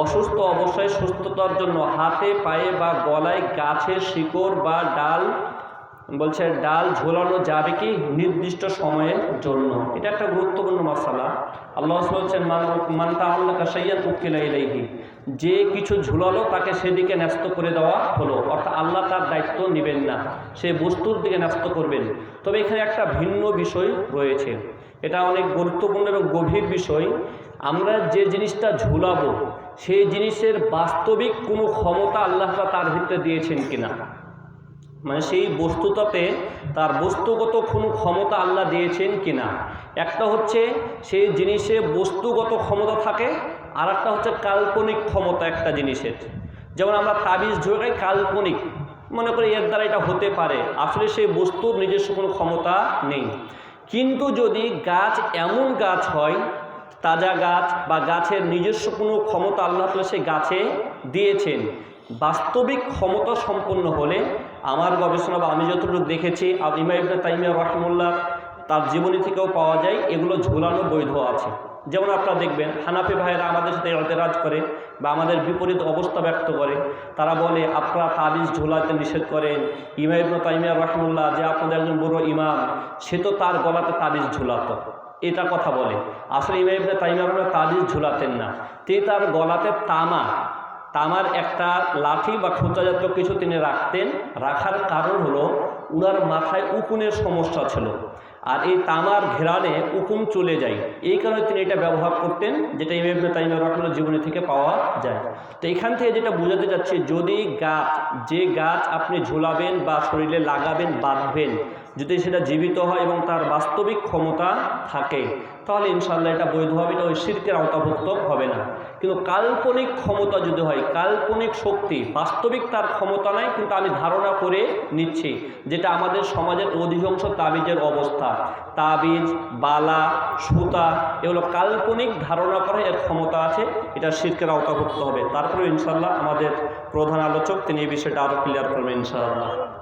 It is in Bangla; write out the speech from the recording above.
অসুস্থ অবস্থায় সুস্থতার জন্য হাতে, পায়ে বা গলায় গাছের শিকড় বা ডাল, বলছে ডাল ঝোলানো যাবে কি নির্দিষ্ট সময়ের জন্য? এটা একটা গুরুত্বপূর্ণ মশালা আল্লাহ বলছেন, মান মানতা আল্লাহ কাসাইয়ান উকিলা ইলাইহি। যে কিছু ঝুলালো তাকে সেদিকে ন্যস্ত করে দেওয়া হলো। অর্থাৎ আল্লাহ তার দায়িত্ব নেবেন না, সে বস্তুর দিকে ন্যস্ত করবেন। তবে এখানে একটা ভিন্ন বিষয় রয়েছে। এটা অনেক গুরুত্বপূর্ণ এবং গভীর বিষয়। আমরা যে জিনিসটা ঝুলাবো সেই জিনিসের বাস্তবিক কোনো ক্ষমতা আল্লাহ তার ভিতরে দিয়েছেন কিনা? মানে সেই বস্তুটাতে তার বস্তুগত কোনো ক্ষমতা আল্লাহ দিয়েছেন কিনা? একটা হচ্ছে সেই জিনিসে বস্তুগত ক্ষমতা থাকে আর একটা হচ্ছে কাল্পনিক ক্ষমতা একটা জিনিসের। যেমন আমরা তাবিজ ঝোঁকাই কাল্পনিক। মনে করি এর দ্বারা এটা হতে পারে। আসলে সেই বস্তুর নিজস্ব কোনো ক্ষমতা নেই। কিন্তু যদি গাছ এমন গাছ হয় তাজা গাছ বা গাছের নিজস্ব কোনো ক্ষমতা আল্লাহ তাআলা সেই গাছে দিয়েছেন। বাস্তবিক ক্ষমতা সম্পন্ন হলে আমার গবেষণা বা আমি যতটুকু দেখেছি আর ইমা তাইমিয়া রহমুল্লাহ তার জীবনী থেকেও পাওয়া যায়, এগুলো ঝোলানো বৈধ আছে। যেমন আপনারা দেখবেন, হানাফি ভাইয়েরা আমাদের সাথে এতেরাজ করে বা আমাদের বিপরীত অবস্থা ব্যক্ত করে। তারা বলে, আপনারা তাবিজ ঝোলাতে নিষেধ করেন। ইমা তাইমিয়া রহমুল্লাহ যে আপনাদের একজন বড় ইমাম, সে তো তার গলাতে তাবিজ ঝোলাতো। এটা কথা বলে। আসলে ইমা ইবনে তাইমিয়া রহমুল্লাহ তাবিজ ঝোলাতেন না। তিনি তার গলাতে তামা, তামার একটা লাঠি বা খোঁচা জাতীয় কিছু তিনি রাখতেন। রাখার কারণ হলো, উনার মাথায় উকুনের সমস্যা ছিল। আর এই তামার ঘেরানে উকুন চলে যায়। এই কারণে তিনি এটা ব্যবহার করতেন, যেটা ইমাম তাইমা রহমুল্লাহ জীবনী থেকে পাওয়া যায়। তো এখান থেকে যেটা বোঝাতে যাচ্ছি যদি গাছ, যে গাছ আপনি ঝোলাবেন বা শরীরে লাগাবেন, বাঁধবেন যদি সেটা জীবিত হয় এবং তার বাস্তবিক ক্ষমতা থাকে, তাহলে ইনশাল্লাহ এটা বৈধ হবে এটা ওই শিল্পের আওতাভুক্ত হবে না। কিন্তু কাল্পনিক ক্ষমতা যদি হয়, কাল্পনিক শক্তি, বাস্তবিক তার ক্ষমতা নাই, কিন্তু আমি ধারণা করে নিচ্ছি যেটা আমাদের সমাজের অধিকাংশ তাবিজের অবস্থা। তাবিজ, বালা, সুতা, এগুলো কাল্পনিক ধারণা করে এর ক্ষমতা আছে, এটা শিল্পের আওতাভুক্ত হবে। তারপরে ইনশাল্লাহ আমাদের প্রধান আলোচক, তিনি এই বিষয়টা আরও ক্লিয়ার করবেন ইনশাআল্লাহ।